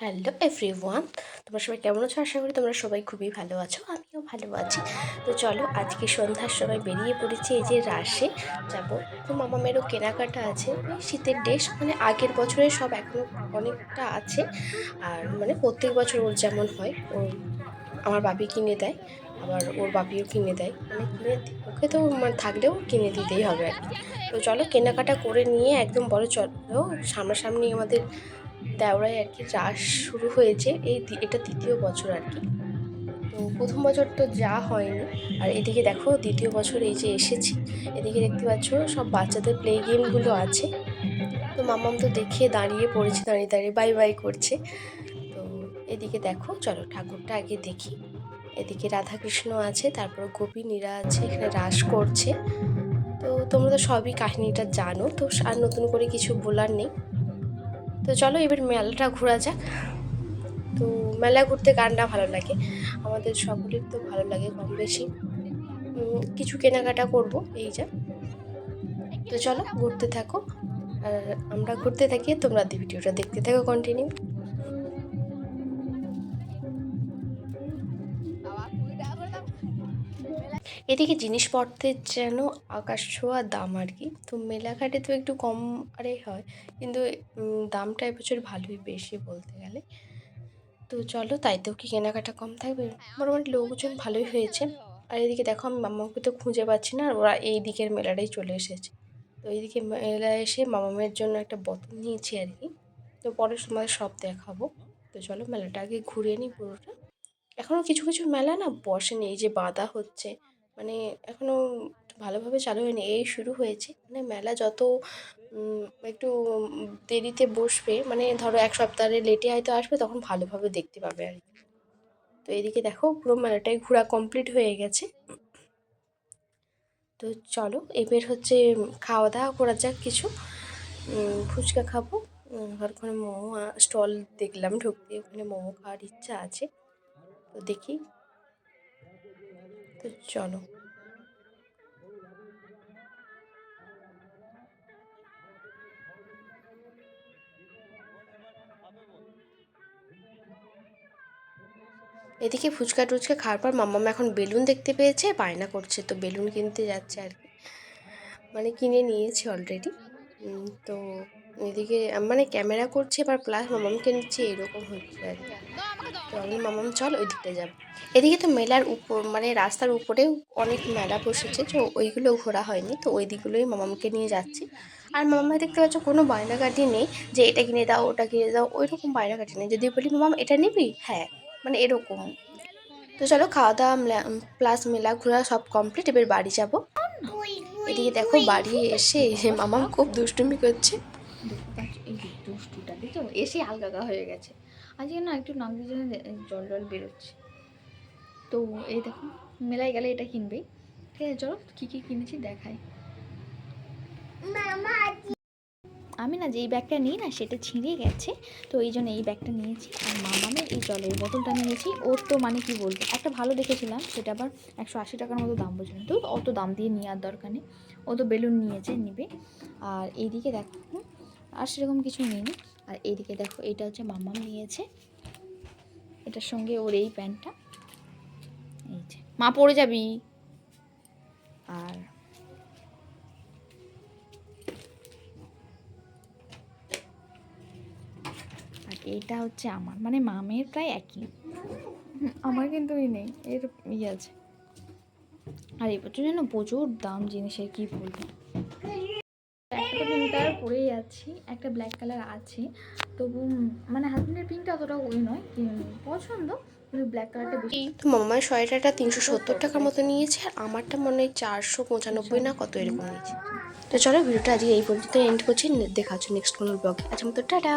Hello everyone, তোমরা সবাই কেমন আছো? আশা করি তোমরা সবাই খুবই ভালো আছো, আমিও ভালো আছি। তো চলো, আজকে সন্ধ্যার সময় বেরিয়ে পড়েছি এই যে রাশে। যাব। তো মামা মেয়েরও কেনাকাটা আছে শীতের ড্রেস মানে আগের বছরে সব এখনও অনেকটা আছে। আর মানে প্রত্যেক বছর ওর যেমন হয় ওর আমার বাবি কিনে দেয়। আবার ওর বাপিও কিনে দেয়। মানে কিনে ওকে তো মানে থাকলেও কিনে দিতেই হবে আর কি। তো চলো কেনাকাটা করে নিয়ে একদম বড় চলো, সামনাসামনি আমাদের দেওড়ায় আর কি চাষ শুরু হয়েছে, এই এটা দ্বিতীয় বছর আর কি। তো প্রথম বছর তো যা হয়নি, আর এদিকে দেখো দ্বিতীয় বছর এই যে এসেছি, এদিকে দেখতে পাচ্ছ সব বাচ্চাদের প্লে গেমগুলো আছে। তো মামাম তো দেখে দাঁড়িয়ে পড়েছে, দাঁড়িয়ে দাঁড়িয়ে বাই বাই করছে। তো এদিকে দেখো, চলো ঠাকুরটা আগে দেখি। এদিকে রাধাকৃষ্ণ আছে, তারপর গোপী নীরা আছে, এখানে রাস করছে। তো তোমরা তো সবই কাহিনীটা জানো, তো আর নতুন করে কিছু বলার নেই। তো চলো এবার মেলাটা ঘোরা যাক। তো মেলা ঘুরতে না ভালো লাগে? আমাদের সকলের তো ভালো লাগে কম বেশি। কিছু কেনাকাটা করব, এই যা। তো চলো ঘুরতে থাকো। আর আমরা ঘুরতে থাকি, তোমরা ভিডিওটা দেখতে থাকো কন্টিনিউ এদিকে জিনিসপত্রের যেন আকাশ ছোঁয়া দাম আর কি। তো মেলাঘাটে তো একটু কম আরে হয়, কিন্তু দামটা এবছর ভালোই বেশি বলতে গেলে। তো চলো তাইতেও কি কেনাকাটা কম থাকবে? মোটামুটি লোকজন ভালোই হয়েছে। আর এদিকে দেখো আমি মামাকে তো খুঁজে পাচ্ছি না, আর ওরা এই দিকের মেলাটাই চলে এসেছে। তো এইদিকে মেলায় এসে মামামের জন্য একটা বোতল নিয়েছি আর কি। তো পরে সময় সব দেখাবো। তো চলো মেলাটা আগে ঘুরে নিই পুরোটা। এখনও কিছু কিছু মেলা না বসেনি, এই যে বাঁধা হচ্ছে। মানে এখনও ভালোভাবে চালু হয়নি, এই শুরু হয়েছে। মানে মেলা যত একটু দেরিতে বসবে মানে ধরো এক সপ্তাহে লেটে হয়তো আসবে, তখন ভালোভাবে দেখতে পাবে আর কি। তো এদিকে দেখো, পুরো মেলাটাই ঘোরা কমপ্লিট হয়ে গেছে। তো চলো, এবার হচ্ছে খাওয়া দাওয়া করা যাক কিছু। ফুচকা খাব। আর ওখানে মোমো স্টল দেখলাম ঢুকতে, ওখানে মোমো খাওয়ার ইচ্ছা আছে। তো দেখি। তো চলো। এদিকে ফুচকা টুচকা খাওয়ার পর মাম্মাম এখন বেলুন দেখতে পেয়েছে, বায়না করছে, তো বেলুন কিনতে যাচ্ছে আর কি। মানে কিনে নিয়েছি অলরেডি তো এদিকে মানে ক্যামেরা করছে, এবার প্লাস মামামকে নিচ্ছে, এরকম হচ্ছে আর কি। তো আমি মামাম চল ওই দিকটা যাব। এদিকে তো মেলার উপর মানে রাস্তার উপরেও অনেক মেলা বসেছে, তো ওইগুলো ঘোরা হয়নি, তো ওই দিকগুলোই মামামকে নিয়ে যাচ্ছি। আর মামা দেখতে পাচ্ছ, কোনো বায়নাকাটি নেই, যে এটা কিনে দাও, ওটা কিনে দাও ওই রকম বায়নাকাটি নেই। যদি বলি মামাম এটা নিবি? হ্যাঁ। মানে এরকম। তো চলো খাওয়া দাওয়া প্লাস মেলা ঘোরা সব কমপ্লিট এবার বাড়ি যাব। এদিকে দেখো বাড়ি এসে মামা খুব দুষ্টুমি করছে। দুষ্টুটা দেখছ এসে আলগা হয়ে গেছে। আজকে না একটু নাক দিয়ে জল জল বেরোচ্ছে। তো এই দেখো মেলায় গেলে এটা কিনবেই ঠিক আছে চলো কী কী কিনেছি দেখাই। আমি না যেই ব্যাগটা নিই না সেটা ছিঁড়ে গেছে। তো এই জন্য এই ব্যাগটা নিয়েছি আর মামামের এই জলের বোতলটা নিয়েছি। ওর তো মানে কি বলব, একটা ভালো দেখেছিলাম, সেটা আবার একশো আশি টাকার মতো দাম বলছিলাম তো অত দাম দিয়ে নেওয়ার দরকার নেই। ও তো বেলুন নিয়েছে, নিবে। আর এইদিকে দেখো আর সেরকম কিছু নেই আর এইদিকে দেখো, এটা হচ্ছে মাম্মাম নিয়েছে। এটার সঙ্গে ওর এই প্যান্টটা। এই যে, মা পড়ে যাবি। আর এইটা হচ্ছে আমার মানে মামের প্রায় একই। আমার কিন্তু এই নেই এর ইয়ে আছে। আর এই বছর যেন প্রচুর দাম জিনিসের কি বলব। একটা পিঙ্ক কালার পরেই আছি একটা ব্ল্যাক কালার আছে। তবু মানে হাজবেন্ডের পিঙ্কটা অতটা ওই নয় পছন্দ কিন্তু ব্ল্যাক কালারটা তো মামার সোয়েটারটা তিনশো সত্তর টাকার মতো নিয়েছে আর আমারটা মনে হয় চারশো পঁচানব্বই না কত এরকম নিয়েছে। তো চলো ভিডিওটা আজকে এই পর্যন্ত এন্ড করছি দেখা হচ্ছে নেক্সট কোনো ব্লগে আজ মতো টাটা!